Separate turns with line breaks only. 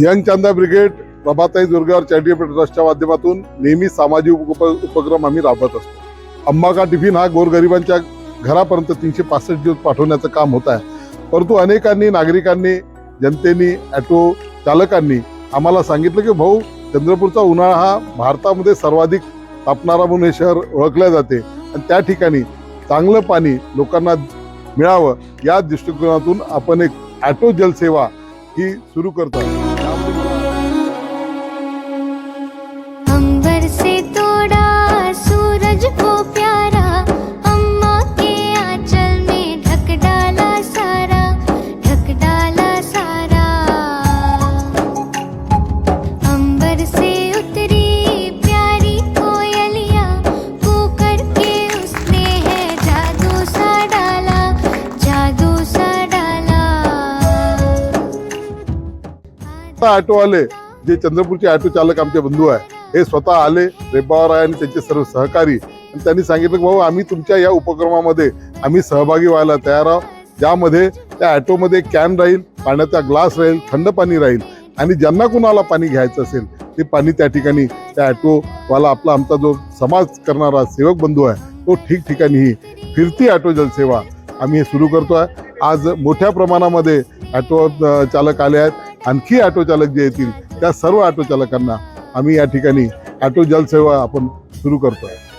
Young Chanda brigade Prabhatai Durgawar charitable ट्रस्टच्या माध्यमातून नेहमी सामाजिक उप उपक्रम आम्ही राबवत असतो. अम्मा टिफिन हा गोरगरिबांच्या घरापर्यंत तीनशे पासष्ट दिवस पाठवण्याचं काम होत आहे. परंतु अनेकांनी नागरिकांनी जनतेनी ॲटो चालकांनी आम्हाला सांगितलं की भाऊ चंद्रपूरचा उन्हाळा हा भारतामध्ये सर्वाधिक तापणारा म्हणून हे शहर ओळखले जाते. आणि त्या ठिकाणी चांगलं पाणी लोकांना मिळावं. या दृष्टिकोनातून आपण एक ॲटो जलसेवा ही सुरू करतो स्वतः ऑटो आले जे चंद्रपूरचे ऑटो चालक आमचे बंधू आहे हे स्वतः आले रेब्बावर आहे आणि त्यांचे सर्व सहकारी. आणि त्यांनी सांगितलं की भाऊ आम्ही तुमच्या या उपक्रमामध्ये आम्ही सहभागी व्हायला तयार आहोत. ज्यामध्ये त्या ऑटोमध्ये कॅन राहील पाण्याचा ग्लास राहील थंड पाणी राहील आणि ज्यांना कुणाला पाणी घ्यायचं असेल ते पाणी त्या ठिकाणी त्या ऑटोवाला आपला आमचा जो समाज करणारा सेवक बंधू आहे तो ठिकठिकाणी ही फिरती ऑटो जलसेवा आम्ही हे सुरू करतो आहे आज मोठ्या प्रमाणामध्ये ऑटो चालक आले आहेत. आणखी ऑटो चालक जे येतील त्या सर्व ऑटो चालकांना आम्ही या ठिकाणी ऑटो जलसेवा आपण सुरू करतो आहे